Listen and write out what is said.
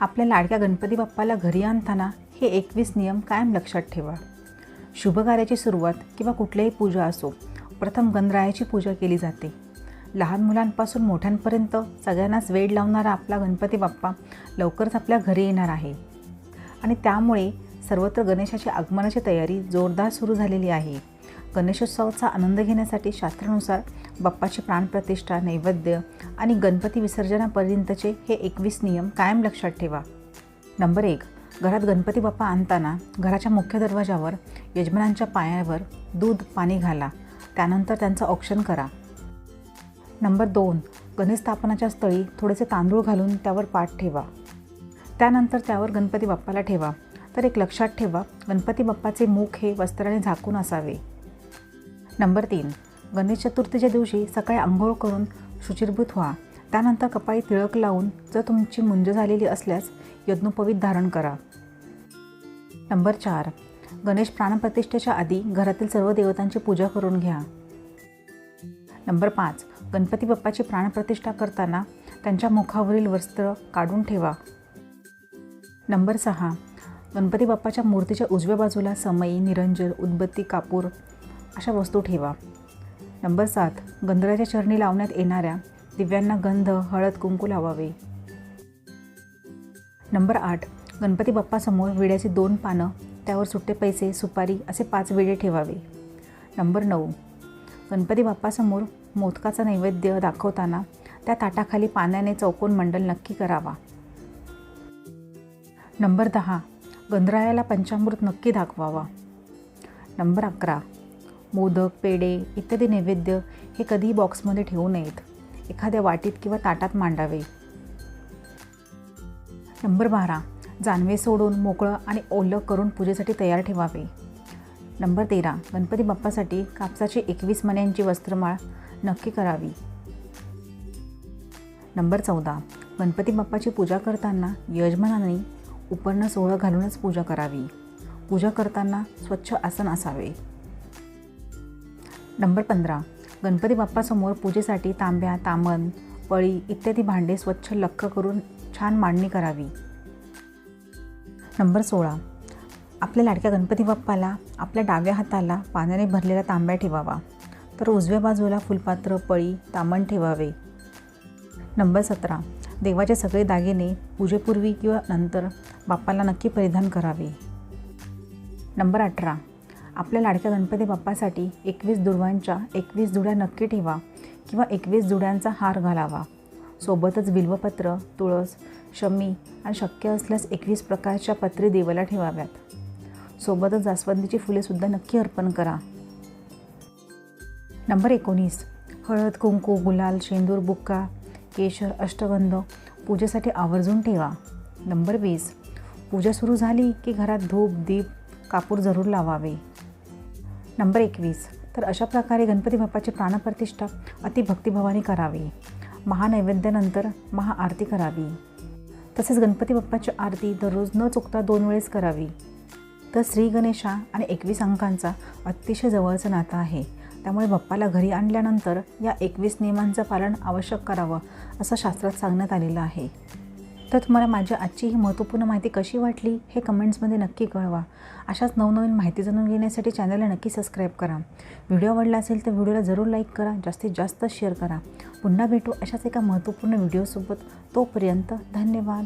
आपल्या लाडक्या गणपती बाप्पाला घरी आणताना हे एकवीस नियम कायम लक्षात ठेवा. शुभ कार्याची सुरुवात किंवा कुठल्याही पूजा असो प्रथम गणरायाची पूजा केली जाते. लहान मुलांपासून मोठ्यांपर्यंत सगळ्यांनाच वेळ लावणारा आपला गणपती बाप्पा लवकरच आपल्या घरी येणार आहे. आणि त्यामुळे सर्वत्र गणेशाची आगमनाची तयारी जोरदार सुरू झालेली आहे. गणेशोत्सवाचा आनंद घेण्यासाठी शास्त्रानुसार बाप्पाची प्राणप्रतिष्ठा नैवेद्य आणि गणपती विसर्जनापर्यंतचे हे एकवीस नियम कायम लक्षात ठेवा. नंबर एक घरात गणपती बाप्पा आणताना घराच्या मुख्य दरवाजावर यजमानांच्या पायावर दूध पाणी घाला. त्यानंतर त्यांचं औक्षण करा. नंबर दोन गणेश स्थापनाच्या स्थळी थोडेसे तांदूळ घालून त्यावर पाठ ठेवा. त्यानंतर त्यावर गणपती बाप्पाला ठेवा. तर एक लक्षात ठेवा गणपती बाप्पाचे मुख हे वस्त्राने झाकून असावे. नंबर तीन. गणेश चतुर्थीच्या दिवशी सकाळी आंघोळ करून शुचिरभूत व्हा. त्यानंतर कपाळी तिळक लावून जर तुमची मुंज झालेली असल्यास यज्ञोपवीत धारण करा. नंबर चार. गणेश प्राणप्रतिष्ठेच्या आधी घरातील सर्व देवतांची पूजा करून घ्या. नंबर पाच. गणपती बाप्पाची प्राणप्रतिष्ठा करताना त्यांच्या मुखावरील वस्त्र काढून ठेवा. नंबर सहा. गणपती बाप्पाच्या मूर्तीच्या उजव्या बाजूला समई निरंजन उदबत्ती कापूर अशा वस्तू ठेवा. नंबर सात गंधराच्या चरणी लावण्यात येणाऱ्या दिव्यांना गंध हळद कुंकू लावावे. नंबर आठ गणपती बाप्पासमोर विड्याची दोन पानं त्यावर सुट्टे पैसे सुपारी असे पाच विडे ठेवावे. नंबर नऊ गणपती बाप्पासमोर मोदकाचा नैवेद्य दाखवताना त्या ताटाखाली पाण्याने चौकोन मंडल नक्की करावा. नंबर दहा गंधरायाला पंचामृत नक्की दाखवावा. नंबर अकरा मोदक पेढे इत्यादी नैवेद्य हे कधीही बॉक्समध्ये ठेवू नयेत. एखाद्या वाटीत किंवा ताटात मांडावे. नंबर बारा. जानवे सोडून मोकळं आणि ओलं करून पूजेसाठी तयार ठेवावे. नंबर तेरा. गणपती बाप्पासाठी कापसाची एकवीस मण्यांची वस्त्रमाळ नक्की करावी. नंबर चौदा. गणपती बाप्पाची पूजा करताना यजमानाने उपर्ण सोहळं घालूनच पूजा करावी. पूजा करताना स्वच्छ आसन असावे. नंबर पंधरा. गणपती बाप्पासमोर पूजेसाठी तांब्या तामण पळी इत्यादी भांडे स्वच्छ लक्क करून छान मांडणी करावी. नंबर सोळा. आपल्या लाडक्या गणपती बाप्पाला आपल्या डाव्या हाताला पाण्याने भरलेला तांब्या ठेवावा. तर उजव्या बाजूला फुलपात्र पळी तामण ठेवावे. नंबर सतरा. देवाचे सगळे दागिने पूजेपूर्वी किंवा नंतर बाप्पाला नक्की परिधान करावे. नंबर अठरा. आपल्या लाडक्या गणपती बाप्पासाठी एकवीस दुर्वांच्या एकवीस जुड्या नक्की ठेवा किंवा एकवीस जुड्यांचा हार घालावा. सोबतच बिल्वपत्र तुळस शमी आणि शक्य असल्यास एकवीस प्रकारच्या पत्री देवाला ठेवाव्यात. सोबतच जास्वंदीची फुलेसुद्धा नक्की अर्पण करा. नंबर एकोणीस. हळद कुंकू गुलाल शेंदूर बुक्का केशर अष्टगंध पूजेसाठी आवर्जून ठेवा. नंबर वीस. पूजा सुरू झाली की घरात धूप दीप कापूर जरूर लावावे. नंबर एकवीस. तर अशा प्रकारे गणपती बाप्पाची प्राणप्रतिष्ठा अतिभक्तिभावाने करावी. महानैवेद्यानंतर महाआरती करावी. तसेच गणपती बाप्पाची आरती दररोज न चुकता दोन वेळेस करावी. तर श्री गणेशा आणि एकवीस अंकांचा अतिशय जवळचं नातं आहे. त्यामुळे बाप्पाला घरी आणल्यानंतर या एकवीस नियमांचं पालन आवश्यक करावं असं शास्त्रात सांगण्यात आलेलं आहे. तर तुम्हाला माझी आजची ही महत्त्वपूर्ण माहिती कशी वाटली हे कमेंट्समध्ये नक्की कळवा. अशाच नवनवीन माहिती जाणून घेण्यासाठी चॅनलला नक्की सबस्क्राईब करा. व्हिडिओ आवडला असेल तर व्हिडिओला जरूर लाईक करा जास्तीत जास्त शेअर करा. पुन्हा भेटू अशाच एका महत्त्वपूर्ण व्हिडिओसोबत. तोपर्यंत धन्यवाद.